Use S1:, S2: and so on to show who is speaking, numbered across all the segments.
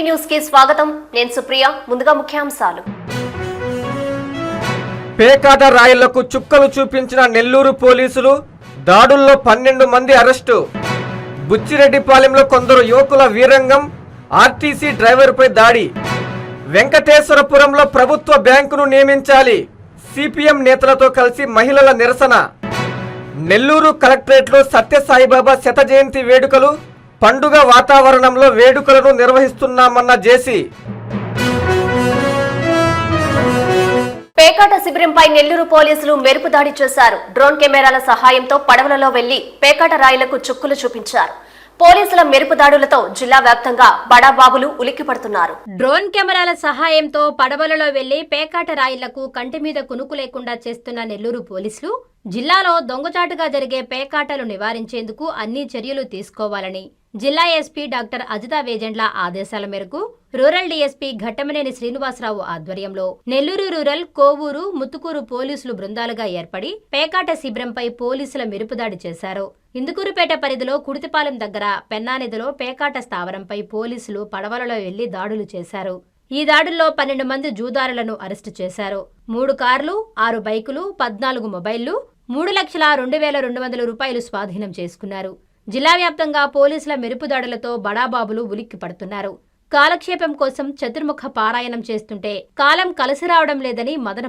S1: TV న్యూస్కి స్వాగతం. నేను సుప్రియ ముందుగా ముఖ్యాంశాలు.
S2: పేకాట రాయలకు చుక్కలు చూపించిన నెల్లూరు పోలీసులు దాడుల్లో పన్నెండు మంది అరెస్టు. బుచ్చిరెడ్డిపాలెంలో కొందరు యువకుల వీరంగం ఆర్టీసీ డ్రైవర్పై దాడి. వెంకటేశ్వరపురంలో ప్రభుత్వ బ్యాంకును నియమించాలి. సిపిఎం నేతలతో కలిసి మహిళల నిరసన. నెల్లూరు కలెక్టరేట్లో సత్యసాయిబాబా శత జయంతి వేడుకలు పండుగ వాతావరణంలో వేడుకలను నిర్వహిస్తున్నామన్న జేసీ.
S1: పేకాట శిబిరంపై నెల్లూరు పోలీసులు మెరుపు దాడి చేశారు. డ్రోన్ కెమెరాల సహాయంతో పడవలలో వెళ్ళి పేకాట రాయిలకు చుక్కులు చూపించారు. పోలీసుల మెరుపు దాడులతో జిల్లా వ్యాప్తంగా బడాబాబులు ఉలిక్కిపడుతున్నారు
S3: డ్రోన్ కెమెరాల సహాయంతో పడవలలో వెళ్ళి పేకాట రాయిళ్ళకు కంటి మీద కునుకు లేకుండా చేస్తున్న నెల్లూరు పోలీసులు జిల్లాలో దొంగచాటుగా జరిగే పేకాటలు నివారించేందుకు అన్ని చర్యలు తీసుకోవాలని జిల్లా ఎస్పీ డాక్టర్ అజితా వేజెండ్ల ఆదేశాల మేరకు రూరల్ డీఎస్పీ ఘట్టమనేని శ్రీనివాసరావు ఆధ్వర్యంలో నెల్లూరు రూరల్ కోవూరు ముత్తుకూరు పోలీసులు బృందాలుగా ఏర్పడి పేకాట శిబిరంపై పోలీసుల మెరుపుదాడి చేశారు. ఇందుకూరుపేట పరిధిలో కుడితిపాలెం దగ్గర పెన్నానిధిలో పేకాట స్థావరంపై పోలీసులు పడవలలో వెళ్ళి దాడులు చేశారు. ఈ దాడుల్లో పన్నెండు మంది జూదారులను అరెస్టు చేశారు. మూడు కార్లు ఆరు బైకులు పద్నాలుగు మొబైళ్ళు మూడు లక్షల రెండు వేల రెండు వందల రూపాయలు స్వాధీనం చేసుకున్నారు. జిల్లా వ్యాప్తంగా పోలీసుల మెరుపు దాడులతో బడాబాబులు ఉలిక్కి పడుతున్నారు. కాలక్షేపం కోసం చతుర్ముఖ పారాయణం చేస్తుంటే కాలం కలిసి రావడం లేదని మదన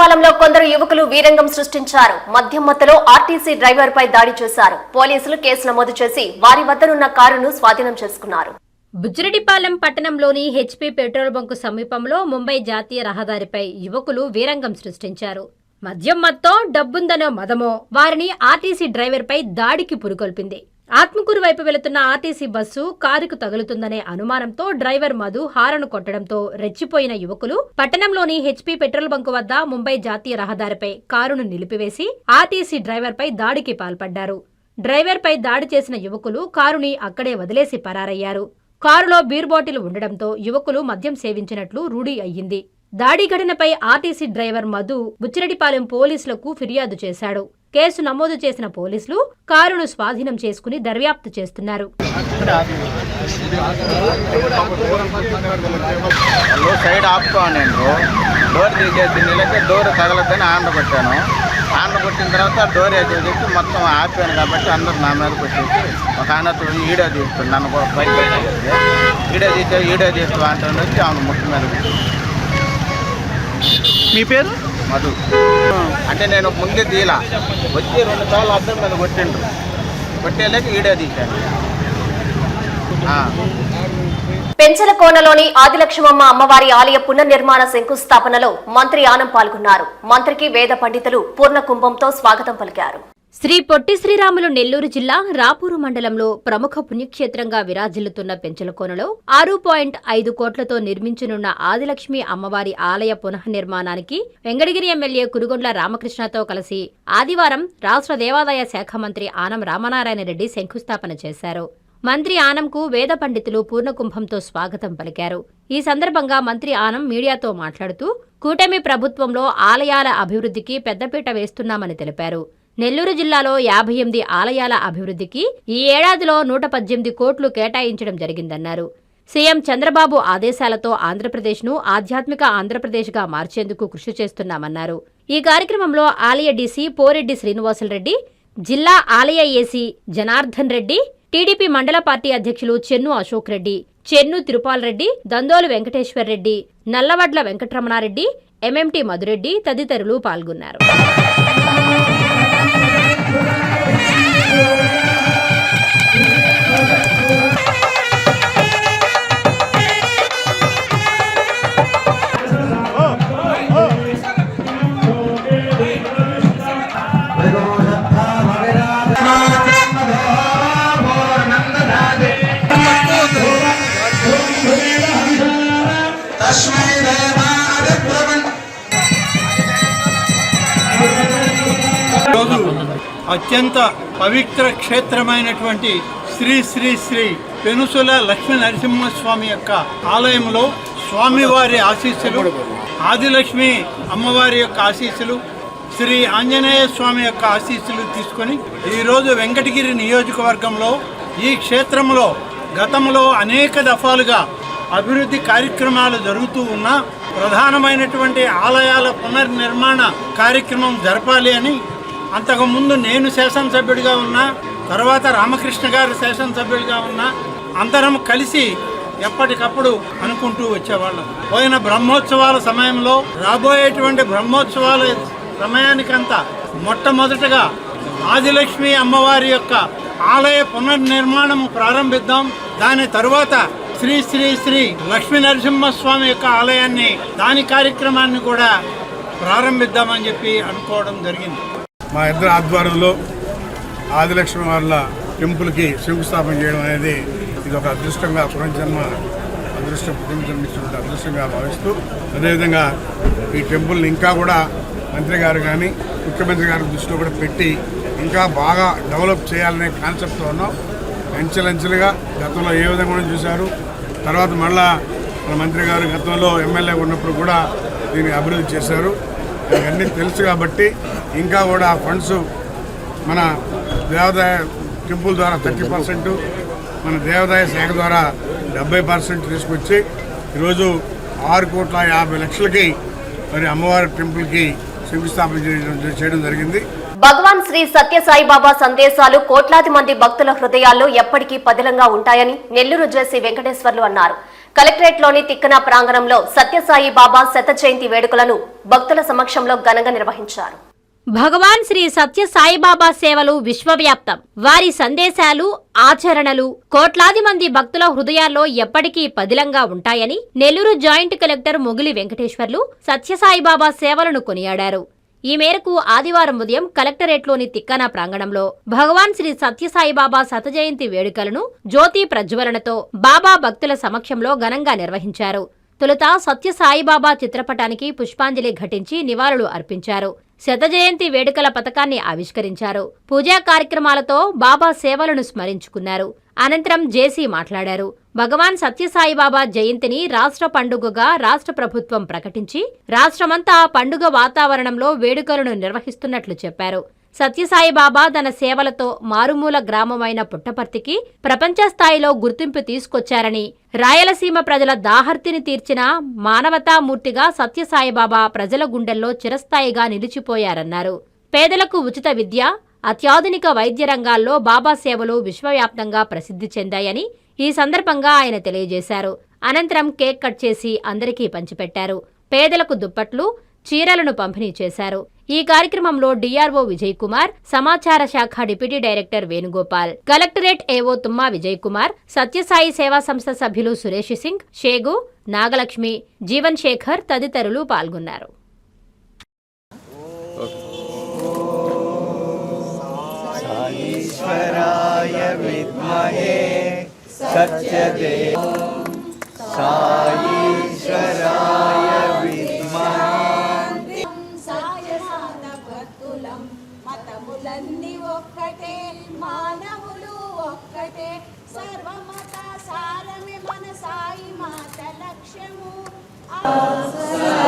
S3: పడుతున్నారు
S1: కొందరు యువకులు వీరంగం సృష్టించారు. మద్యం మత్తులో ఆర్టీసీ డ్రైవర్ పై దాడి చేశారు. పోలీసులు కేసు నమోదు చేసి వారి వద్దనున్న కారును స్వాధీనం చేసుకున్నారు.
S3: బుజ్జిరెడ్డిపాలెం పట్టణంలోని హెచ్పీ పెట్రోల్ బంకు సమీపంలో ముంబై జాతీయ రహదారిపై యువకులు వీరంగం సృష్టించారు. మద్యం మత్తో డబ్బుందనో మదమో వారిని ఆర్టీసీ డ్రైవర్పై దాడికి పురుకొల్పింది. ఆత్మకూరు వైపు వెళుతున్న ఆర్టీసీ బస్సు కారుకు తగులుతుందనే అనుమానంతో డ్రైవర్ మధు హారను కొట్టడంతో రెచ్చిపోయిన యువకులు పట్టణంలోని హెచ్పీ పెట్రోల్ బంకు వద్ద ముంబై జాతీయ రహదారిపై కారును నిలిపివేసి ఆర్టీసీ డ్రైవర్పై దాడికి పాల్పడ్డారు. డ్రైవర్పై దాడి చేసిన యువకులు కారుని అక్కడే వదిలేసి పరారయ్యారు. కారులో బీర్ బాటిల్ ఉండడంతో యువకులు మద్యం సేవించినట్లు రూఢీ అయ్యింది. దాడి ఘటనపై ఆర్టీసీ డ్రైవర్ మధు బుచ్చిరెడ్డిపాలెం పోలీసులకు ఫిర్యాదు చేశాడు. కేసు నమోదు చేసిన పోలీసులు కారును స్వాధీనం చేసుకుని దర్యాప్తు చేస్తున్నారు.
S4: సైడ్ డోర్ తీసేసి నిలకి డోర్ తగలద్దని ఆంధ్ర కొట్టాను. కొట్టిన తర్వాత డోర్ వేసి చెప్పి మొత్తం ఆపాను కాబట్టి అందరూ నా మీద కొట్టేసి ఒక ఆయనతో ఈడో తీస్తుంది నన్ను కూడా బయట ఈడో తీసే ఈడో తీస్తూ అంటుంది వచ్చి ఆమె ముట్టు మీద.
S5: మీ పేరు?
S4: మధు. అంటే నేను ముందే తీలా వచ్చి రెండు సార్లు అద్దం మీద కొట్టిండ్రు. కొట్టేలేక వీడియో తీశాను. ఆ.
S1: పెంచలకోనలోని ఆదిలక్ష్మమ్మ అమ్మవారి ఆలయ పునర్నిర్మాణ శంకుస్థాపనలో మంత్రి ఆనం పాల్గొన్నారు. మంత్రికి వేద పండితులు పూర్ణ కుంభంతో స్వాగతం పలికారు.
S3: శ్రీ పొట్టి శ్రీరాములు నెల్లూరు జిల్లా రాపూరు మండలంలో ప్రముఖ పుణ్యక్షేత్రంగా విరాజిల్లుతున్న పెంచలకోనలో ఆరు పాయింట్ ఐదు కోట్లతో నిర్మించనున్న ఆదిలక్ష్మి అమ్మవారి ఆలయ పునఃనిర్మాణానికి వెంకటగిరి ఎమ్మెల్యే కురుగొండ్ల రామకృష్ణతో కలిసి ఆదివారం రాష్ట్ర దేవాదాయ శాఖ మంత్రి ఆనం రామనారాయణ రెడ్డి శంకుస్థాపన చేశారు. మంత్రి ఆనంకు వేద పండితులు పూర్ణకుంభంతో స్వాగతం పలికారు. ఈ సందర్భంగా మంత్రి ఆనం మీడియాతో మాట్లాడుతూ కూటమి ప్రభుత్వంలో ఆలయాల అభివృద్ధికి పెద్దపీట వేస్తున్నామని తెలిపారు. నెల్లూరు జిల్లాలో యాభై ఎనిమిది ఆలయాల అభివృద్ధికి ఈ ఏడాదిలో నూట పద్దెనిమిది కోట్లు కేటాయించడం జరిగిందన్నారు. సీఎం చంద్రబాబు ఆదేశాలతో ఆంధ్రప్రదేశ్ను ఆధ్యాత్మిక ఆంధ్రప్రదేశ్గా మార్చేందుకు కృషి చేస్తున్నామన్నారు. ఈ కార్యక్రమంలో ఆలయ డీసీ పోరెడ్డి శ్రీనివాసులరెడ్డి జిల్లా ఆలయ ఏసీ జనార్దన్ రెడ్డి టీడీపీ మండల పార్టీ అధ్యక్షులు చెన్ను అశోక్ రెడ్డి చెన్ను తిరుపాల్ రెడ్డి దందోలు వెంకటేశ్వర్ రెడ్డి నల్లవడ్ల వెంకటరమణారెడ్డి ఎంఎంటీ మధురెడ్డి తదితరులు పాల్గొన్నారు.
S5: అత్యంత పవిత్ర క్షేత్రమైనటువంటి శ్రీ శ్రీ శ్రీ పెనుసుల లక్ష్మీ నరసింహస్వామి యొక్క ఆలయంలో స్వామివారి ఆశీస్సులు ఆదిలక్ష్మి అమ్మవారి యొక్క ఆశీస్సులు శ్రీ ఆంజనేయ స్వామి యొక్క ఆశీస్సులు తీసుకొని ఈరోజు వెంకటగిరి నియోజకవర్గంలో ఈ క్షేత్రంలో గతంలో అనేక దఫాలుగా అభివృద్ధి కార్యక్రమాలు జరుగుతూ ఉన్నా ప్రధానమైనటువంటి ఆలయాల పునర్నిర్మాణ కార్యక్రమం జరపాలి అని అంతకుముందు నేను శాసనసభ్యుడిగా ఉన్నా తర్వాత రామకృష్ణ గారు శాసనసభ్యుడిగా ఉన్నా అందరం కలిసి ఎప్పటికప్పుడు అనుకుంటూ వచ్చేవాళ్ళం. పోయిన బ్రహ్మోత్సవాల సమయంలో రాబోయేటువంటి బ్రహ్మోత్సవాల సమయానికంతా మొట్టమొదటగా ఆదిలక్ష్మి అమ్మవారి యొక్క ఆలయ పునర్నిర్మాణం ప్రారంభిద్దాం. దాని తరువాత శ్రీ శ్రీ శ్రీ లక్ష్మీ నరసింహస్వామి యొక్క ఆలయాన్ని దాని కార్యక్రమాన్ని కూడా ప్రారంభిద్దామని చెప్పి అనుకోవడం జరిగింది.
S6: మా ఇద్దరు ఆధ్వర్యంలో ఆదిలక్ష్మి వాళ్ళ టెంపుల్కి శంకుస్థాపన చేయడం అనేది ఇది ఒక అదృష్టంగా పునర్జన్మ అదృష్టం పునర్జన్మించినటువంటి అదృష్టంగా భావిస్తూ అదేవిధంగా ఈ టెంపుల్ని ఇంకా కూడా మంత్రి గారు కానీ ముఖ్యమంత్రి గారి దృష్టిలో కూడా పెట్టి ఇంకా బాగా డెవలప్ చేయాలనే కాన్సెప్ట్తో ఉన్నాం. అంచెలంచెలుగా గతంలో ఏ విధంగా కూడా చూశారు. తర్వాత మళ్ళా మన మంత్రి గారు గతంలో ఎమ్మెల్యే ఉన్నప్పుడు కూడా దీన్ని అభివృద్ధి చేశారు. ఇవన్నీ తెలుసు కాబట్టి ఇంకా కూడా ఫండ్స్ మన దేవాదాయ టెంపుల్ ద్వారా థర్టీ పర్సెంట్ మన దేవాదాయ శాఖ ద్వారా డెబ్బై పర్సెంట్ తీసుకొచ్చి ఈరోజు ఆరు కోట్ల యాభై లక్షలకి మరి అమ్మవారి టెంపుల్కి శంకుస్థాపన చేయడం చేయడం జరిగింది.
S1: భగవాన్ శ్రీ సత్యసాయి బాబా సందేశాలు కోట్లాది మంది భక్తుల హృదయాల్లో ఎప్పటికీ పదిలంగా ఉంటాయని నెల్లూరు జేసీ వెంకటేశ్వర్లు అన్నారు. కలెక్టరేట్లోని తిక్కన ప్రాంగణంలో సత్యసాయి బాబా శత జయంతి వేడుకలను భక్తుల సమక్షంలో ఘనంగా నిర్వహించారు.
S3: భగవాన్ శ్రీ సత్య సాయిబాబా సేవలు విశ్వవ్యాప్తం. వారి సందేశాలు ఆచరణలు కోట్లాది మంది భక్తుల హృదయాల్లో ఎప్పటికీ పదిలంగా ఉంటాయని నెల్లూరు జాయింట్ కలెక్టర్ మొగిలి వెంకటేశ్వర్లు సత్యసాయిబాబా సేవలను కొనియాడారు. ఈ మేరకు ఆదివారం ఉదయం కలెక్టరేట్లోని తిక్కానా ప్రాంగణంలో భగవాన్ శ్రీ సత్యసాయిబాబా శతజయంతి వేడుకలను జ్యోతి ప్రజ్వలనతో బాబా భక్తుల సమక్షంలో ఘనంగా నిర్వహించారు. తొలుత సత్యసాయిబాబా చిత్రపటానికి పుష్పాంజలి ఘటించి నివాళులు అర్పించారు. శత జయంతి వేడుకల పథకాన్ని ఆవిష్కరించారు. పూజా కార్యక్రమాలతో బాబా సేవలను స్మరించుకున్నారు. అనంతరం జేసీ మాట్లాడారు. భగవాన్ సత్యసాయిబాబా జయంతిని రాష్ట్ర పండుగగా రాష్ట్ర ప్రభుత్వం ప్రకటించి రాష్ట్రమంతా పండుగ వాతావరణంలో వేడుకలను నిర్వహిస్తున్నట్లు చెప్పారు. సత్యసాయిబాబా తన సేవలతో మారుమూల గ్రామమైన పుట్టపర్తికి ప్రపంచ స్థాయిలో గుర్తింపు తీసుకొచ్చారని రాయలసీమ ప్రజల దాహర్తిని తీర్చిన మానవతామూర్తిగా సత్యసాయిబాబా ప్రజల గుండెల్లో చిరస్థాయిగా నిలిచిపోయారన్నారు. పేదలకు ఉచిత విద్య అత్యాధునిక వైద్య రంగాల్లో బాబా సేవలు విశ్వవ్యాప్తంగా ప్రసిద్ధి చెందాయని ఈ సందర్భంగా ఆయన తెలియజేశారు. అనంతరం కేక్ కట్ చేసి అందరికీ పంచిపెట్టారు. పేదలకు దుప్పట్లు చీరలను పంపిణీ చేశారు. ఈ కార్యక్రమంలో డిఆర్ఓ విజయ్ కుమార్ సమాచార శాఖ డిప్యూటీ డైరెక్టర్ వేణుగోపాల్ కలెక్టరేట్ ఏవో తుమ్మా విజయ్ కుమార్ సత్యసాయి సేవా సంస్థ సభ్యులు సురేష్ సింగ్ షేగు నాగలక్ష్మి జీవన్ శేఖర్ తదితరులు పాల్గొన్నారు.
S7: సాయి లక్ష్యము
S1: ఒక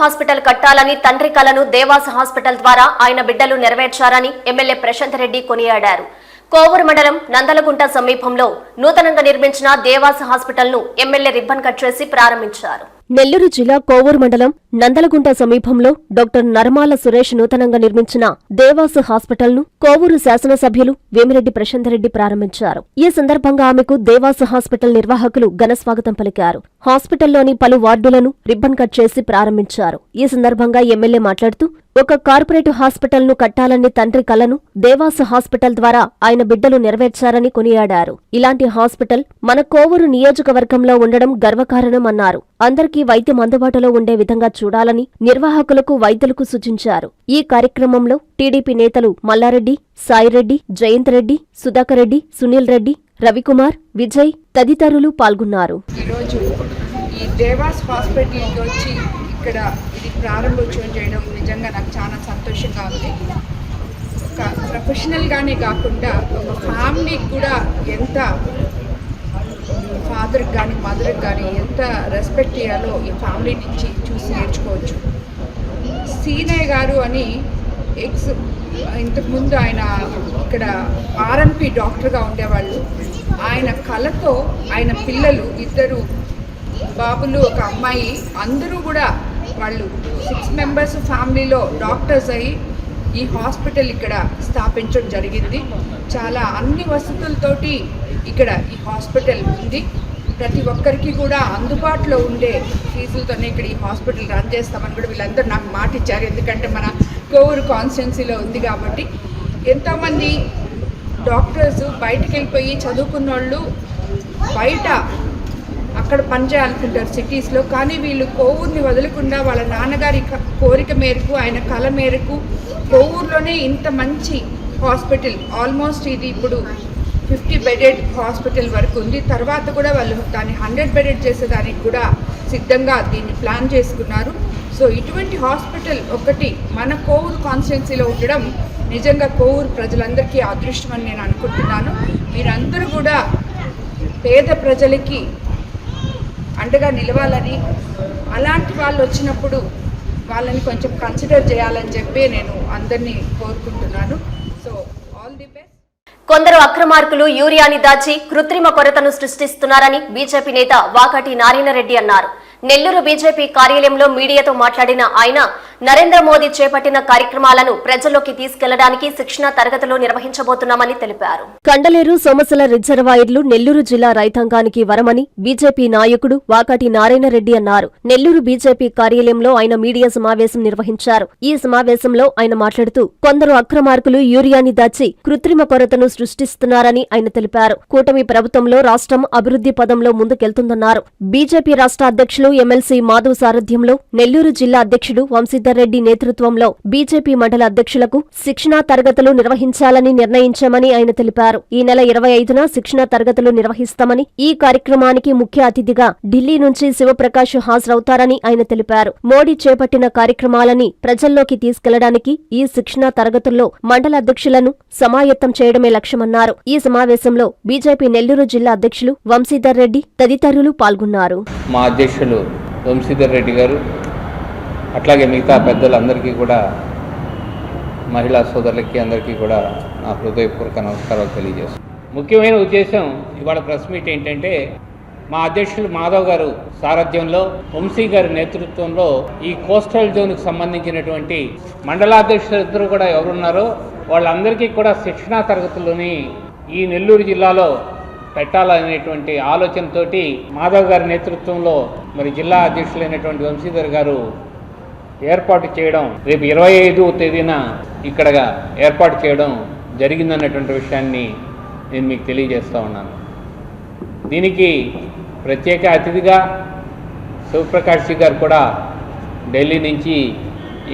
S1: హాస్పిటల్ కట్టాలని తండ్రి కలను దేవాస హాస్పిటల్ ద్వారా ఆయన బిడ్డలు నెరవేర్చారని ఎమ్మెల్యే ప్రశాంత్ రెడ్డి కొనియాడారు. కోవూరు మండలం నందలగుంట సమీపంలో నూతనంగా నిర్మించిన దేవాస హాస్పిటల్ను ఎమ్మెల్యే రిబ్బన్ కట్ చేసి ప్రారంభించారు. నెల్లూరు జిల్లా కోవూరు మండలం నందలగుంట సమీపంలో డాక్టర్ నరమాల సురేష్ నూతనంగా నిర్మించిన దేవాసు హాస్పిటల్ను కోవూరు శాసనసభ్యులు వేమిరెడ్డి ప్రశాంతరెడ్డి ప్రారంభించారు. ఈ సందర్భంగా ఆమెకు దేవాసు హాస్పిటల్ నిర్వాహకులు ఘనస్వాగతం పలికారు. హాస్పిటల్లోని పలు వార్డులను రిబ్బన్ కట్ చేసి ప్రారంభించారు. ఈ సందర్భంగా ఎమ్మెల్యే మాట్లాడుతూ ఒక కార్పొరేట్ హాస్పిటల్ను కట్టాలనే తండ్రి కలను దేవాసు హాస్పిటల్ ద్వారా ఆయన బిడ్డలు నెరవేర్చారని కొనియాడారు. ఇలాంటి హాస్పిటల్ మన కోవూరు నియోజకవర్గంలో ఉండడం గర్వకారణమన్నారు అందరికీ అందరికీ వైద్యం అందుబాటులో ఉండే విధంగా చూడాలని నిర్వాహకులకు వైద్యులకు సూచించారు. ఈ కార్యక్రమంలో టీడీపీ నేతలు మల్లారెడ్డి సాయిరెడ్డి జయంత్ రెడ్డి సుధాకర్ రెడ్డి సునీల్ రెడ్డి రవికుమార్ విజయ్ తదితరులు పాల్గొన్నారు.
S8: ఈ దేవాస్ హాస్పిటల్కి వచ్చి ఇక్కడ ఇది ప్రారంభోత్సవం చేయడం నిజంగా నాకు చాలా సంతోషంగా ఉంది. ఒక ప్రొఫెషనల్గానే కాకుండా ఒక ఫ్యామిలీకి కూడా ఎంత ఫాదర్కి కానీ మదర్కి కానీ ఎంత రెస్పెక్ట్ ఇవ్వాలో ఈ ఫ్యామిలీ నుంచి చూసి నేర్చుకోవచ్చు. సీనయ్య గారు అని ఎక్స్ ఇంతకుముందు ఆయన ఇక్కడ ఆర్ఎంపీ డాక్టర్గా ఉండేవాళ్ళు. ఆయన కళతో ఆయన పిల్లలు ఇద్దరు బాబులు ఒక అమ్మాయి అందరూ కూడా వాళ్ళు సిక్స్ మెంబర్స్ ఫ్యామిలీలో డాక్టర్స్ అయ్యి ఈ హాస్పిటల్ ఇక్కడ స్థాపించడం జరిగింది. చాలా అన్ని వసతులతోటి ఇక్కడ ఈ హాస్పిటల్ ఉంది. ప్రతి ఒక్కరికి కూడా అందుబాటులో ఉండే ఫీజులతోనే ఇక్కడ ఈ హాస్పిటల్ రన్ చేస్తామని కూడా వీళ్ళందరూ నాకు మాట ఇచ్చారు ఎందుకంటే మన కోవూరు కాన్స్టిట్యున్సీలో ఉంది కాబట్టి. ఎంతోమంది డాక్టర్స్ బయటికి వెళ్ళిపోయి చదువుకున్న వాళ్ళు బయట అక్కడ పనిచేయాలనుకుంటారు సిటీస్లో. కానీ వీళ్ళు కోవూరుని వదలకుండా వాళ్ళ నాన్నగారి క- కోరిక మేరకు ఆయన కళ మేరకు కోవూరులోనే ఇంత మంచి హాస్పిటల్ ఆల్మోస్ట్ ఇది ఇప్పుడు ఫిఫ్టీ బెడెడ్ హాస్పిటల్ వరకు ఉంది. తర్వాత కూడా వాళ్ళు దాన్ని హండ్రెడ్ బెడెడ్ చేసేదానికి కూడా సిద్ధంగా దీన్ని ప్లాన్ చేసుకున్నారు. సో ఇటువంటి హాస్పిటల్ ఒకటి మన కోవూరు కాన్స్టిట్యున్సీలో ఉండడం నిజంగా కోవూరు ప్రజలందరికీ అదృష్టం అని నేను అనుకుంటున్నాను. మీరందరూ కూడా పేద ప్రజలకి అండగా నిలవాలని అలాంటి వాళ్ళు వచ్చినప్పుడు వాళ్ళని కొంచెం కన్సిడర్ చేయాలని చెప్పి నేను అందరినీ కోరుకుంటున్నాను. సో ఆల్ ది బెస్ట్
S1: కొందరు అక్రమార్కులు యూరియాని దాచి కృత్రిమ కొరతను సృష్టిస్తున్నారని బీజేపీ నేత వాకటి నారాయణరెడ్డి అన్నారు. నెల్లూరు బీజేపీ కార్యాలయంలో మీడియాతో మాట్లాడిన ఆయన నరేంద్ర మోదీ చేపట్టిన కార్యక్రమాలను ప్రజల్లోకి తీసుకెళ్ళడానికి శిక్షణ తరగతులు నిర్వహించబోతున్నామని తెలిపారు. కండలేరు సోమసల రిజర్వాయర్లు నెల్లూరు జిల్లా రైతాంగానికి వరమని బీజేపీ నాయకుడు వాకాటి నారాయణరెడ్డి అన్నారు. నెల్లూరు బీజేపీ కార్యాలయంలో ఆయన మీడియా సమావేశం నిర్వహించారు. ఈ సమావేశంలో ఆయన మాట్లాడుతూ కొందరు అక్రమార్కులు యూరియాని దాచి కృత్రిమ కొరతను సృష్టిస్తున్నారని ఆయన తెలిపారు. కూటమి ప్రభుత్వంలో రాష్ట్రం అభివృద్ధి పదంలో ముందుకెళ్తుందన్నారు. బీజేపీ రాష్ట్ర అధ్యక్షులు ఎమ్మెల్సీ మాధవ్ సారథ్యంలో నెల్లూరు జిల్లా అధ్యక్షుడు వంశీధర్ రెడ్డి నేతృత్వంలో బీజేపీ మండల అధ్యక్షులకు శిక్షణా తరగతులు నిర్వహించాలని నిర్ణయించామని ఆయన తెలిపారు. ఈ నెల ఇరవై ఐదున శిక్షణా తరగతులు నిర్వహిస్తామని ఈ కార్యక్రమానికి ముఖ్య అతిథిగా ఢిల్లీ నుంచి శివప్రకాష్ హాజరవుతారని ఆయన తెలిపారు. మోడీ చేపట్టిన కార్యక్రమాలని ప్రజల్లోకి తీసుకెళ్ళడానికి ఈ శిక్షణా తరగతుల్లో మండల అధ్యక్షులను సమాయత్తం చేయడమే లక్ష్యమన్నారు. ఈ సమావేశంలో బీజేపీ నెల్లూరు జిల్లా అధ్యక్షులు వంశీధర్ రెడ్డి తదితరులు పాల్గొన్నారు.
S9: మా అధ్యక్షులు వంశీధర్ రెడ్డి గారు అట్లాగే మిగతా పెద్దలందరికీ కూడా మహిళా సోదరులకి అందరికీ కూడా నా హృదయపూర్వక నమస్కారాలు తెలియజేస్తాను ముఖ్యమైన ఉద్దేశం ఇవాళ ప్రెస్ మీట్ ఏంటంటే మా అధ్యక్షులు మాధవ్ గారు సారథ్యంలో వంశీ గారి నేతృత్వంలో ఈ కోస్టల్ జోన్కి సంబంధించినటువంటి మండలాధ్యక్షులు ఇద్దరు కూడా ఎవరున్నారో వాళ్ళందరికీ కూడా శిక్షణా తరగతులని ఈ నెల్లూరు జిల్లాలో పెట్టాలనేటువంటి ఆలోచనతోటి మాధవ్ గారి నేతృత్వంలో మరి జిల్లా అధ్యక్షులైనటువంటి వంశీధర్ గారు ఏర్పాటు చేయడం రేపు ఇరవై ఐదు తేదీన ఇక్కడగా ఏర్పాటు చేయడం జరిగిందన్నటువంటి విషయాన్ని నేను మీకు తెలియజేస్తూ ఉన్నాను. దీనికి ప్రత్యేక అతిథిగా శివప్రకాష్ గారు కూడా ఢిల్లీ నుంచి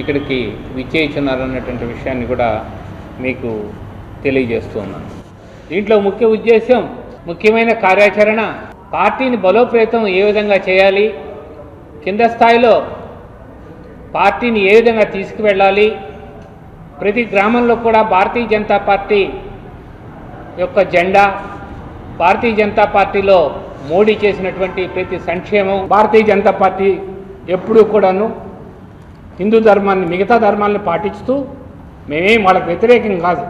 S9: ఇక్కడికి విచ్చేయించున్నారన్నటువంటి విషయాన్ని కూడా మీకు తెలియజేస్తూ ఉన్నాను. దీంట్లో ముఖ్య ఉద్దేశం ముఖ్యమైన కార్యాచరణ పార్టీని బలోపేతం ఏ విధంగా చేయాలి? కింద స్థాయిలో పార్టీని ఏ విధంగా తీసుకువెళ్ళాలి? ప్రతి గ్రామంలో కూడా భారతీయ జనతా పార్టీ యొక్క జెండా భారతీయ జనతా పార్టీలో మోడీ చేసినటువంటి ప్రతి సంక్షేమం భారతీయ జనతా పార్టీ ఎప్పుడూ కూడాను హిందూ ధర్మాన్ని మిగతా ధర్మాలను పాటిస్తూ మేమేం వాళ్ళకి వ్యతిరేకం కాదు.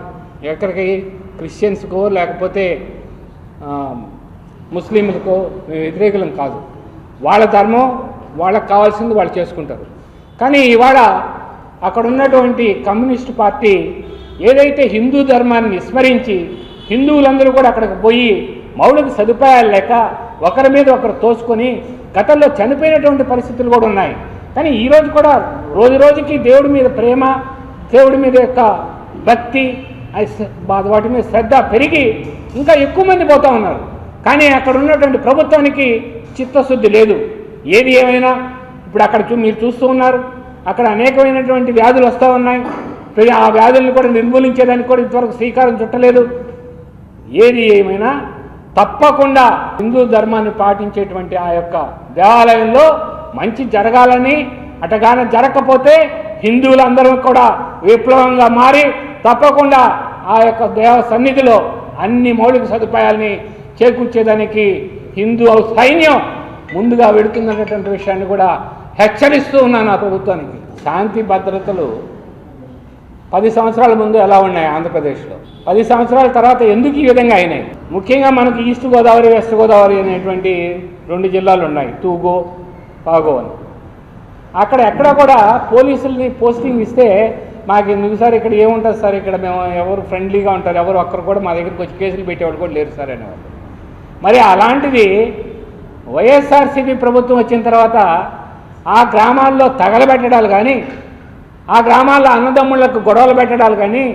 S9: ఎక్కడికి క్రిస్టియన్స్కో లేకపోతే ముస్లింలకు మేము వ్యతిరేకులం కాదు. వాళ్ళ ధర్మం వాళ్ళకి కావాల్సింది వాళ్ళు చేసుకుంటారు. కానీ ఇవాళ అక్కడ ఉన్నటువంటి కమ్యూనిస్ట్ పార్టీ ఏదైతే హిందూ ధర్మాన్ని విస్మరించి హిందువులందరూ కూడా అక్కడికి పోయి మౌలిక సదుపాయాలు లేక ఒకరి మీద ఒకరు తోసుకొని గతంలో చనిపోయినటువంటి పరిస్థితులు కూడా ఉన్నాయి. కానీ ఈరోజు కూడా రోజు రోజుకి దేవుడి మీద ప్రేమ దేవుడి మీద యొక్క భక్తి వాటి మీద శ్రద్ధ పెరిగి ఇంకా ఎక్కువ మంది పోతూ ఉన్నారు. కానీ అక్కడ ఉన్నటువంటి ప్రభుత్వానికి చిత్తశుద్ధి లేదు. ఏది ఏమైనా ఇప్పుడు అక్కడ చూ మీరు చూస్తూ ఉన్నారు. అక్కడ అనేకమైనటువంటి వ్యాధులు వస్తూ ఉన్నాయి. ఆ వ్యాధులను కూడా నిర్మూలించేదానికి కూడా ఇంతవరకు శ్రీకారం చుట్టలేదు. ఏది ఏమైనా తప్పకుండా హిందూ ధర్మాన్ని పాటించేటువంటి ఆ యొక్క దేవాలయంలో మంచి జరగాలని అటగాన జరగకపోతే హిందువులందరూ కూడా విప్లవంగా మారి తప్పకుండా ఆ యొక్క దేవ సన్నిధిలో అన్ని మౌలిక సదుపాయాల్ని చేకూర్చేదానికి హిందూ సైన్యం ముందుగా వెడుతుందనేటువంటి విషయాన్ని కూడా హెచ్చరిస్తూ ఉన్నాను ఆ ప్రభుత్వానికి. శాంతి భద్రతలు పది సంవత్సరాల ముందు ఎలా ఉన్నాయి ఆంధ్రప్రదేశ్లో? పది సంవత్సరాల తర్వాత ఎందుకు ఈ విధంగా అయినాయి? ముఖ్యంగా మనకు ఈస్ట్ గోదావరి వెస్ట్ గోదావరి అనేటువంటి రెండు జిల్లాలు ఉన్నాయి తూగో పాగో అని. అక్కడ ఎక్కడ కూడా పోలీసుల్ని పోస్టింగ్ ఇస్తే మాకు ఎందుకు సార్ ఇక్కడ ఏముంటుంది సార్? ఇక్కడ మేము ఎవరు ఫ్రెండ్లీగా ఉంటారు ఎవరు ఒక్కరు కూడా మా దగ్గరికి వచ్చి కేసులు పెట్టేవాడు కూడా లేరు సార్ అనేవాళ్ళు. మరి అలాంటిది వైఎస్ఆర్సీపీ ప్రభుత్వం వచ్చిన తర్వాత ఆ గ్రామాల్లో తగలబెట్టడాలు కానీ ఆ గ్రామాల్లో అన్నదమ్ములకు గొడవలు పెట్టడాలు కానీ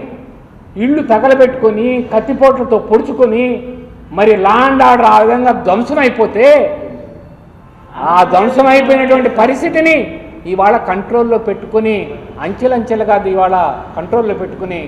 S9: ఇళ్ళు తగలబెట్టుకొని కత్తిపోట్లతో పొడుచుకొని మరి లాండ్ ఆర్డర్ ఆ విధంగా ధ్వంసం అయిపోతే ఆ ధ్వంసం అయిపోయినటువంటి పరిస్థితిని ఇవాళ కంట్రోల్లో పెట్టుకుని అంచెలంచెలుగా అది ఇవాళ కంట్రోల్లో పెట్టుకుని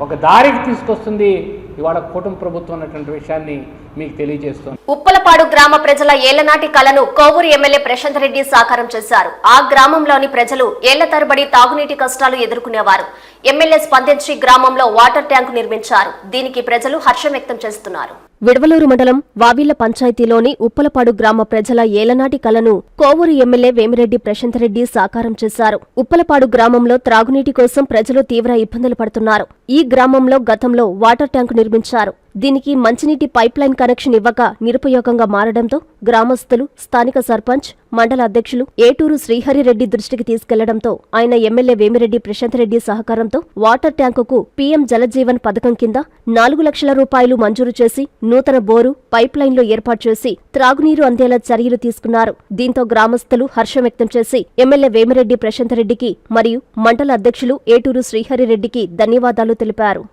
S9: ఒక దారికి తీసుకొస్తుంది ఇవాళ కూటమి ప్రభుత్వం అన్నటువంటి విషయాన్ని మీకు తెలియజేస్తుంది
S1: ఉప్పలపాడు గ్రామ ప్రజల ఏళ్ళనాటి కలను కోవూరు ఎమ్మెల్యే ప్రశాంత్ రెడ్డి సాకారం చేశారు. ఆ గ్రామంలోని ప్రజలు ఏళ్ళ తరబడి తాగునీటి కష్టాలు ఎదుర్కొనేవారు. ఎమ్మెల్యే స్పందించి గ్రామంలో వాటర్ ట్యాంకు నిర్మించారు. దీనికి ప్రజలు హర్షం వ్యక్తం చేస్తున్నారు. విడవలూరు మండలం వావిళ్ళ పంచాయతీలోని ఉప్పలపాడు గ్రామ ప్రజల ఏలనాటి కలను కోవూరు ఎమ్మెల్యే వేమిరెడ్డి ప్రశాంతరెడ్డి సాకారం చేశారు. ఉప్పలపాడు గ్రామంలో త్రాగునీటి కోసం ప్రజలు తీవ్ర ఇబ్బందులు పడుతున్నారు. ఈ గ్రామంలో గతంలో వాటర్ ట్యాంకు నిర్మించారు. దీనికి మంచినీటి పైప్ లైన్ కనెక్షన్ ఇవ్వక నిరుపయోగంగా మారడంతో గ్రామస్తులు స్థానిక సర్పంచ్ మండల అధ్యక్షులు ఏటూరు శ్రీహరిరెడ్డి దృష్టికి తీసుకెళ్ళడంతో ఆయన ఎమ్మెల్యే వేమిరెడ్డి ప్రశాంత్ రెడ్డి సహకారంతో వాటర్ ట్యాంకుకు పీఎం జలజీవన్ పథకం కింద నాలుగు లక్షల రూపాయలు మంజూరు చేసి నూతన బోరు పైప్లైన్లు ఏర్పాటు చేసి త్రాగునీరు అందేలా చర్యలు తీసుకున్నారు. దీంతో గ్రామస్తులు హర్షం వ్యక్తం చేసి ఎమ్మెల్యే వేమిరెడ్డి ప్రశాంత్ రెడ్డికి మరియు మండల అధ్యక్షులు ఏటూరు శ్రీహరిరెడ్డికి ధన్యవాదాలు తెలిపారు.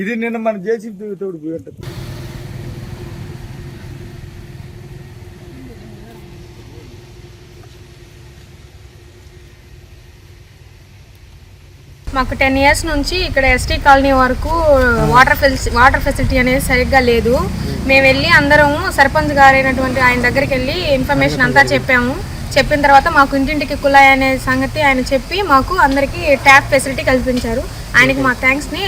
S10: ఇది నిన్న మన జేసీ తోడు పోయి ఉంటుంది.
S11: మాకు టెన్ ఇయర్స్ నుంచి ఇక్కడ ఎస్టీ కాలనీ వరకు వాటర్ ఫెసి వాటర్ ఫెసిలిటీ అనేది సరిగ్గా లేదు. మేము వెళ్ళి అందరము సర్పంచ్ గారైనటువంటి ఆయన దగ్గరికి వెళ్ళి ఇన్ఫర్మేషన్ అంతా చెప్పాము. చెప్పిన తర్వాత మాకు ఇంటింటికి కుళాయి అనే సంగతి ఆయన చెప్పి మాకు అందరికీ ట్యాప్ ఫెసిలిటీ కల్పించారు. ఆయనకి మా థ్యాంక్స్ని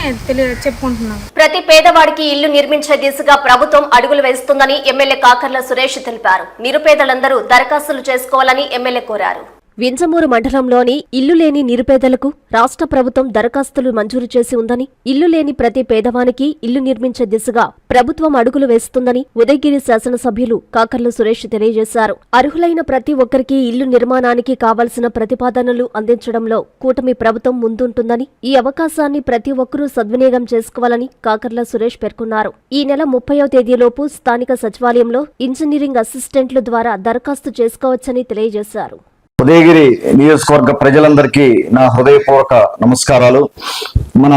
S11: చెప్పుకుంటున్నాను.
S1: ప్రతి పేదవాడికి ఇల్లు నిర్మించే దిశగా ప్రభుత్వం అడుగులు వేస్తుందని ఎమ్మెల్యే కాకర్ల సురేష్ తెలిపారు. నిరుపేదలందరూ దరఖాస్తులు చేసుకోవాలని ఎమ్మెల్యే కోరారు. వింజమూరు మండలంలోని ఇల్లు లేని నిరుపేదలకు రాష్ట్ర ప్రభుత్వం దరఖాస్తులు మంజూరు చేసి ఉందని ఇల్లు లేని ప్రతి పేదవానికి ఇల్లు నిర్మించే దిశగా ప్రభుత్వం అడుగులు వేస్తుందని ఉదయగిరి శాసనసభ్యులు కాకర్ల సురేష్ తెలియజేశారు. అర్హులైన ప్రతి ఒక్కరికి ఇల్లు నిర్మాణానికి కావలసిన ప్రతిపాదనలు అందించడంలో కూటమి ప్రభుత్వం ముందుంటుందని ఈ అవకాశాన్ని ప్రతి ఒక్కరూ సద్వినియోగం చేసుకోవాలని కాకర్ల సురేష్ పేర్కొన్నారు. ఈ నెల ముప్పయో తేదీలోపు స్థానిక సచివాలయంలో ఇంజనీరింగ్ అసిస్టెంట్ల ద్వారా దరఖాస్తు చేసుకోవచ్చని తెలియజేశారు.
S12: ఉదయగిరి నియోజకవర్గ ప్రజలందరికీ నా హృదయపూర్వక నమస్కారాలు. మన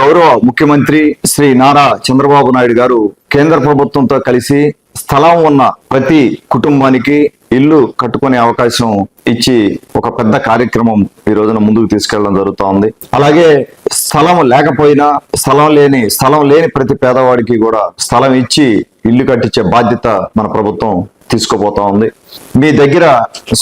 S12: గౌరవ ముఖ్యమంత్రి శ్రీ నారా చంద్రబాబు నాయుడు గారు కేంద్ర ప్రభుత్వంతో కలిసి స్థలం ఉన్న ప్రతి కుటుంబానికి ఇల్లు కట్టుకునే అవకాశం ఇచ్చి ఒక పెద్ద కార్యక్రమం ఈ రోజున ముందుకు తీసుకెళ్ళడం జరుగుతోంది. అలాగే స్థలం లేకపోయినా స్థలం లేని స్థలం లేని ప్రతి పేదవాడికి కూడా స్థలం ఇచ్చి ఇల్లు కట్టించే బాధ్యత మన ప్రభుత్వం తీసుకుపోతా ఉంది. మీ దగ్గర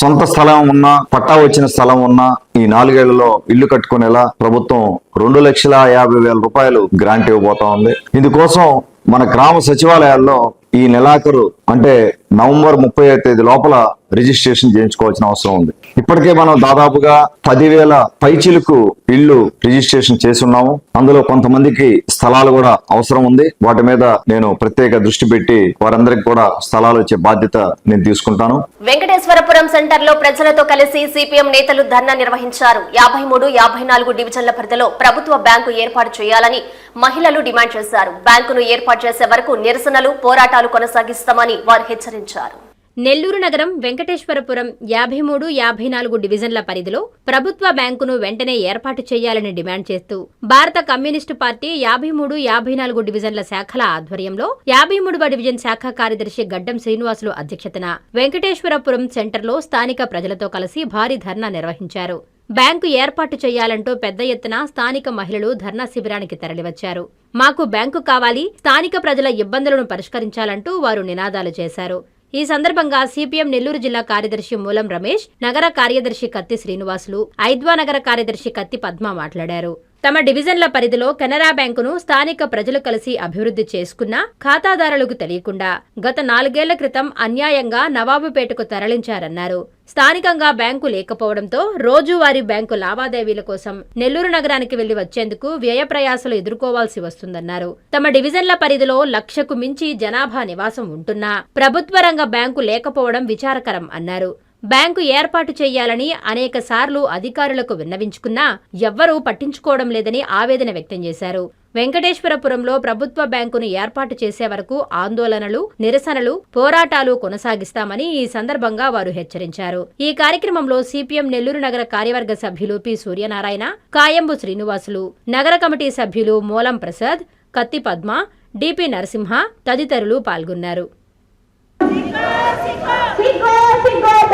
S12: సొంత స్థలం ఉన్నా పట్టా వచ్చిన స్థలం ఉన్నా ఈ నాలుగేళ్ళలో ఇల్లు కట్టుకునేలా ప్రభుత్వం రెండు లక్షల యాభై వేల రూపాయలు గ్రాంట్ ఇవ్వబోతా ఉంది. ఇందుకోసం మన గ్రామ సచివాలయాల్లో ఈ నెలాఖరు అంటే నవంబర్ ముప్పై తేదీ లోపల రిజిస్ట్రేషన్ చేయించుకోవాల్సిన అవసరం ఉంది. ఇప్పటికే మనం దాదాపుగా పదివేల పైచిలకు ఇళ్ళు రిజిస్ట్రేషన్ చేసి ఉన్నాము అందులో కొంతమందికి స్థలాలు కూడా అవసరం ఉంది. వాటి మీద నేను ప్రత్యేక దృష్టి పెట్టి వారందరికి కూడా స్థలాలు ఇచ్చే బాధ్యత నేను తీసుకుంటాను.
S1: వెంకటేశ్వరపురం సెంటర్లో ప్రజలతో కలిసి సిపిఎం నేతలు ధర్నా నిర్వహించారు. యాభై మూడు యాభై నాలుగు డివిజన్ల పరిధిలో ప్రభుత్వ బ్యాంకు ఏర్పాటు చేయాలని మహిళలు డిమాండ్ చేశారు. బ్యాంకును ఏర్పాటు చేసే వరకు నిరసనలు పోరాటాలు కొనసాగిస్తామని వారు హెచ్చరించారు.
S3: నెల్లూరు నగరం వెంకటేశ్వరపురం యాభై మూడు యాభై నాలుగు డివిజన్ల పరిధిలో ప్రభుత్వ బ్యాంకును వెంటనే ఏర్పాటు చేయాలని డిమాండ్ చేస్తూ భారత కమ్యూనిస్టు పార్టీ యాభై మూడు యాభై నాలుగు డివిజన్ల శాఖల ఆధ్వర్యంలో యాభై మూడవ డివిజన్ శాఖ కార్యదర్శి గడ్డం శ్రీనివాసులు అధ్యక్షతన వెంకటేశ్వరపురం సెంటర్లో స్థానిక ప్రజలతో కలిసి భారీ ధర్నా నిర్వహించారు. బ్యాంకు ఏర్పాటు చేయాలంటూ పెద్ద ఎత్తున స్థానిక మహిళలు ధర్నా శిబిరానికి తరలివచ్చారు. మాకు బ్యాంకు కావాలి స్థానిక ప్రజల ఇబ్బందులను పరిష్కరించాలంటూ వారు నినాదాలు చేశారు. ఈ సందర్భంగా సిపిఎం నెల్లూరు జిల్లా కార్యదర్శి మూలం రమేష్ నగర కార్యదర్శి కత్తి శ్రీనివాసులు ఐద్వా నగర కార్యదర్శి కత్తి పద్మ మాట్లాడారు. తమ డివిజన్ల పరిధిలో కెనరా బ్యాంకును స్థానిక ప్రజలు కలిసి అభివృద్ధి చేసుకున్నా ఖాతాదారులకు తెలియకుండా గత నాలుగేళ్ళ క్రితం అన్యాయంగా నవాబుపేటకు తరలించారన్నారు. స్థానికంగా బ్యాంకు లేకపోవడంతో రోజువారీ బ్యాంకు లావాదేవీల కోసం నెల్లూరు నగరానికి వెళ్ళి వచ్చేందుకు వ్యయ ప్రయాసలు ఎదుర్కోవాల్సి వస్తుందన్నారు. తమ డివిజన్ల పరిధిలో లక్షకు మించి జనాభా నివాసం ఉంటున్నా ప్రభుత్వ రంగ బ్యాంకు లేకపోవడం విచారకరం అన్నారు. బ్యాంకు ఏర్పాటు చేయాలని అనేక సార్లు అధికారులకు విన్నవించుకున్నా ఎవ్వరూ పట్టించుకోవడం లేదని ఆవేదన వ్యక్తం చేశారు. వెంకటేశ్వరపురంలో ప్రభుత్వ బ్యాంకును ఏర్పాటు చేసే వరకు ఆందోళనలు నిరసనలు పోరాటాలు కొనసాగిస్తామని ఈ సందర్భంగా వారు హెచ్చరించారు. ఈ కార్యక్రమంలో సిపిఎం నెల్లూరు నగర కార్యవర్గ సభ్యులు పి. సూర్యనారాయణ కాయంబు శ్రీనివాసులు నగర కమిటీ సభ్యులు మూలం ప్రసాద్ కత్తి పద్మ డిపి నరసింహ తదితరులు పాల్గొన్నారు.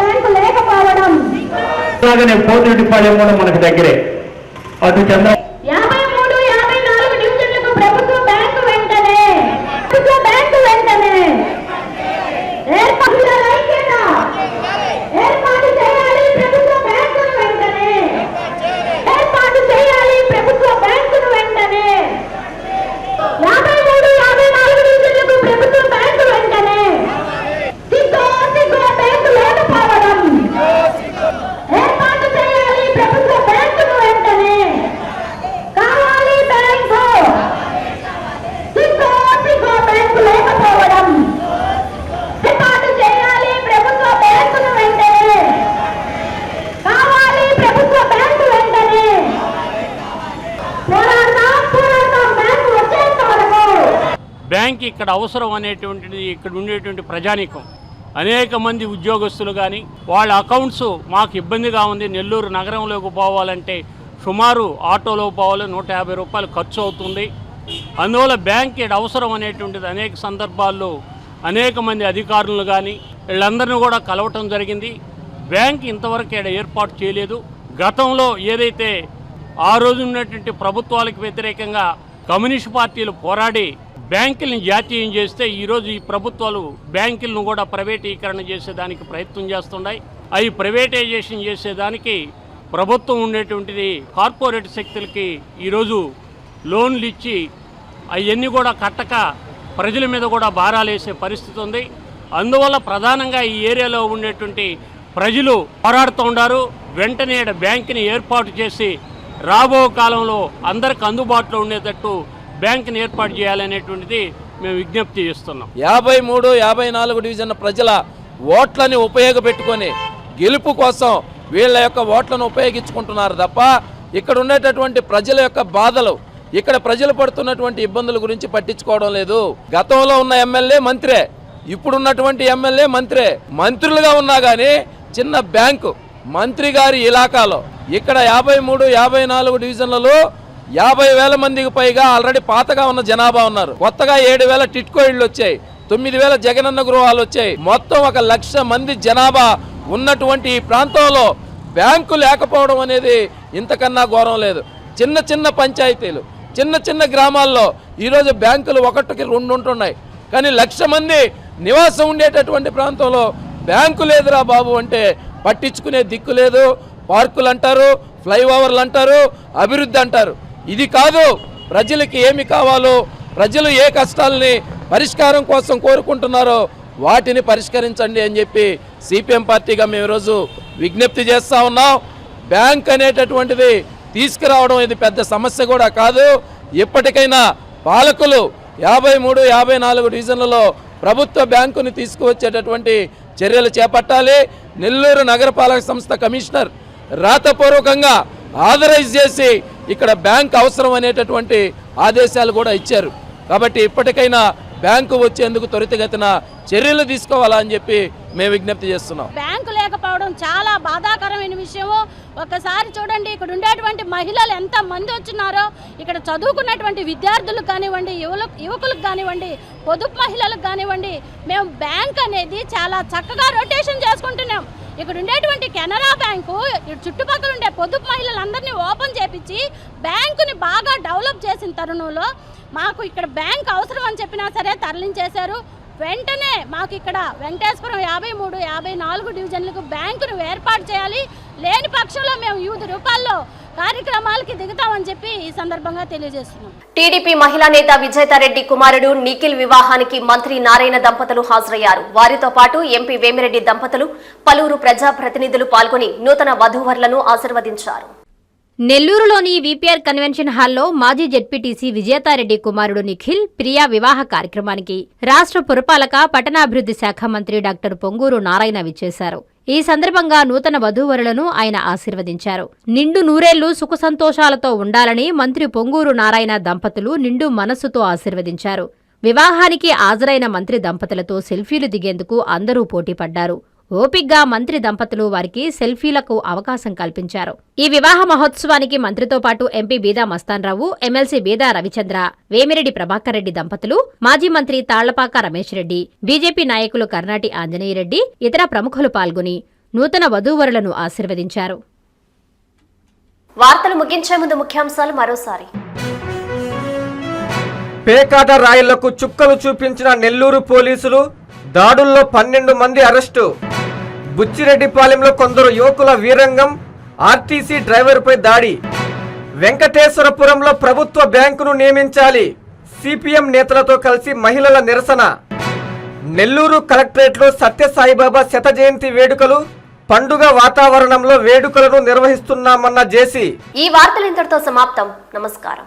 S7: బ్యాంకు లేకపోవడం.
S13: అలాగనే పోతిరెడ్డిపాలెం కూడా మనకు దగ్గరే. అటు చంద్ర ఇక్కడ అవసరం అనేటువంటిది ఇక్కడ ఉండేటువంటి ప్రజానీకం. అనేక మంది ఉద్యోగస్తులు కానీ వాళ్ళ అకౌంట్స్ మాకు ఇబ్బందిగా ఉంది. నెల్లూరు నగరంలోకి పోవాలంటే సుమారు ఆటోలో పోవాలి. నూట యాభై రూపాయలు ఖర్చు అవుతుంది. అందువల్ల బ్యాంక్ ఇక్కడ అవసరం అనేటువంటిది అనేక సందర్భాల్లో అనేక మంది అధికారులు కానీ వీళ్ళందరినీ కూడా కలవటం జరిగింది. బ్యాంక్ ఇంతవరకు ఇక్కడ ఏర్పాటు చేయలేదు. గతంలో ఏదైతే ఆ రోజు ఉన్నటువంటి ప్రభుత్వాలకు వ్యతిరేకంగా కమ్యూనిస్ట్ పార్టీలు పోరాడి బ్యాంకుల్ని జాతీయం చేస్తే ఈరోజు ఈ ప్రభుత్వాలు బ్యాంకులను కూడా ప్రైవేటీకరణ చేసేదానికి ప్రయత్నం చేస్తున్నాయి. అవి ప్రైవేటైజేషన్ చేసేదానికి ప్రభుత్వం ఉండేటువంటిది కార్పొరేట్ శక్తులకి ఈరోజు లోన్లు ఇచ్చి అవన్నీ కూడా కట్టక ప్రజల మీద కూడా భారాలేసే పరిస్థితి ఉంది. అందువల్ల ప్రధానంగా ఈ ఏరియాలో ఉండేటువంటి ప్రజలు పోరాడుతూ ఉన్నారు. వెంటనే బ్యాంకుని ఏర్పాటు చేసి రాబో కాలంలో అందరికి అందుబాటులో ఉండేటట్టు బ్యాంకుని ఏర్పాటు చేయాలనేటువంటిది మేము విజ్ఞప్తి చేస్తున్నాం.
S14: యాభై మూడు యాభై నాలుగు డివిజన్ ప్రజల ఓట్లని ఉపయోగపెట్టుకొని గెలుపు కోసం వీళ్ళ యొక్క ఓట్లను ఉపయోగించుకుంటున్నారు తప్ప ఇక్కడ ఉండేటటువంటి ప్రజల యొక్క బాధలు ఇక్కడ ప్రజలు పడుతున్నటువంటి ఇబ్బందుల గురించి పట్టించుకోవడం లేదు. గతంలో ఉన్న ఎమ్మెల్యే మంత్రే ఇప్పుడున్నటువంటి ఎమ్మెల్యే మంత్రే మంత్రులుగా ఉన్నా కానీ చిన్న బ్యాంకు మంత్రి గారి ఇలాకాలో. ఇక్కడ యాభై మూడు యాభై నాలుగు డివిజన్లలో యాభై వేల మందికి పైగా ఆల్రెడీ పాతగా ఉన్న జనాభా ఉన్నారు. కొత్తగా ఏడు వేల టిట్కో ఇళ్ళు వచ్చాయి. తొమ్మిది వేల జగనన్న గృహాలు వచ్చాయి. మొత్తం ఒక లక్ష మంది జనాభా ఉన్నటువంటి ఈ ప్రాంతంలో బ్యాంకు లేకపోవడం అనేది ఇంతకన్నా ఘోరం లేదు. చిన్న చిన్న పంచాయతీలు చిన్న చిన్న గ్రామాల్లో ఈరోజు బ్యాంకులు ఒకటికి రెండు ఉంటున్నాయి. కానీ లక్ష మంది నివాసం ఉండేటటువంటి ప్రాంతంలో బ్యాంకు లేదురా బాబు అంటే పట్టించుకునే దిక్కు లేదు. పార్కులు అంటారు ఫ్లైఓవర్లు అంటారు అభివృద్ధి అంటారు. ఇది కాదు. ప్రజలకి ఏమి కావాలో ప్రజలు ఏ కష్టాలని పరిష్కారం కోసం కోరుకుంటున్నారో వాటిని పరిష్కరించండి అని చెప్పి సిపిఎం పార్టీగా మేము ఈరోజు విజ్ఞప్తి చేస్తూ ఉన్నాం. బ్యాంక్ అనేటటువంటిది తీసుకురావడం ఇది పెద్ద సమస్య కూడా కాదు. ఇప్పటికైనా పాలకులు యాభై మూడు యాభై నాలుగు డివిజన్లలో ప్రభుత్వ బ్యాంకుని తీసుకువచ్చేటటువంటి చర్యలు చేపట్టాలి. నెల్లూరు నగరపాలక సంస్థ కమిషనర్ రాతపూర్వకంగా ఆథరైజ్ చేసి ఇక్కడ బ్యాంక్ అవసరం అనేటటువంటి ఆదేశాలు కూడా ఇచ్చారు. కాబట్టి ఇప్పటికైనా బ్యాంకు వచ్చేందుకు త్వరితగతిన చర్యలు తీసుకోవాలా అని చెప్పి మేము విజ్ఞప్తి చేస్తున్నాం.
S15: బ్యాంకు లేకపోవడం చాలా బాధాకరమైన విషయము. ఒకసారి చూడండి ఇక్కడ ఉండేటువంటి మహిళలు ఎంత మంది వచ్చినారో ఇక్కడ చదువుకున్నటువంటి విద్యార్థులకు కానివ్వండి యువలు యువకులకు కానివ్వండి పొదుపు మహిళలకు కానివ్వండి మేము బ్యాంక్ అనేది చాలా చక్కగా రొటేషన్ చేసుకుంటున్నాం. ఇక్కడ ఉండేటువంటి కెనరా బ్యాంకు చుట్టుపక్కల ఉండే పొదుపు మహిళలందరినీ ఓపెన్ చేపించి బ్యాంకుని బాగా డెవలప్ చేసిన తరుణంలో మాకు ఇక్కడ బ్యాంక్ అవసరం అని చెప్పినా సరే తరలించేశారు. వెంటనే మాకు ఇక్కడ వెంకటేశ్వరం యాభై మూడు యాభై నాలుగు డివిజన్లకు బ్యాంకును ఏర్పాటు చేయాలి. లేని పక్షంలో మేము వివిధ రూపాల్లో కార్యక్రమాలకి దిగుతామని చెప్పి ఈ సందర్భంగా తెలియజేస్తున్నాం.
S1: టీడీపీ మహిళా నేత విజేతారెడ్డి కుమారుడు నిఖిల్ వివాహానికి మంత్రి నారాయణ దంపతులు హాజరయ్యారు. వారితో పాటు ఎంపీ వేమిరెడ్డి దంపతులు పలువురు ప్రజాప్రతినిధులు పాల్గొని నూతన వధూవరులను ఆశీర్వదించారు.
S3: నెల్లూరులోని విపిఆర్ కన్వెన్షన్ హాల్లో మాజీ జెడ్పీటీసీ విజేతారెడ్డి కుమారుడు నిఖిల్ ప్రియా వివాహ కార్యక్రమానికి రాష్ట్ర పురపాలక పట్టణాభివృద్ధి శాఖ మంత్రి డాక్టర్ పొంగూరు నారాయణ విచ్చేశారు. ఈ సందర్భంగా నూతన వధూవరులను ఆయన ఆశీర్వదించారు. నిండు నూరేళ్ళు సుఖ సంతోషాలతో ఉండాలని మంత్రి పొంగూరు నారాయణ దంపతులు నిండు మనస్సుతో ఆశీర్వదించారు. వివాహానికి హాజరైన మంత్రి దంపతులతో సెల్ఫీలు దిగేందుకు అందరూ పోటీపడ్డారు. ఓపిగ్గా మంత్రి దంపతులు వారికి సెల్ఫీలకు అవకాశం కల్పించారు. ఈ వివాహ మహోత్సవానికి మంత్రితో పాటు ఎంపీ బీదా మస్తాన్రావు ఎమ్మెల్సీ బీదా రవిచంద్ర వేమిరెడ్డి ప్రభాకర్ రెడ్డి దంపతులు మాజీ మంత్రి తాళ్ళపాక రమేష్ రెడ్డి బీజేపీ నాయకులు కర్నాటి ఆంజనేయరెడ్డి ఇతర ప్రముఖులు పాల్గొని నూతన వధూవరులను ఆశీర్వదించారు.
S1: వార్తలు ముగించే ముందు ముఖ్యాంశాలు మరోసారి.
S2: పేకాట రాయిళ్ళకు చుక్కలు చూపించిన నెల్లూరు పోలీసులు దాడుల్లో పన్నెండు మంది అరెస్టు. బుచ్చిరెడ్డిపాలెంలో కొందరు యువకుల వీరంగం ఆర్టీసీ డ్రైవర్పై దాడి. వెంకటేశ్వరపురంలో ప్రభుత్వ బ్యాంకును నియమించాలి సిపిఎం నేతలతో కలిసి మహిళల నిరసన. నెల్లూరు కలెక్టరేట్లో సత్యసాయిబాబా శత జయంతి వేడుకలు పండుగ వాతావరణంలో వేడుకలను నిర్వహిస్తున్నామన్న జేసీ.
S1: ఈ వార్తలు ఇంతటితో సమాప్తం. నమస్కారం.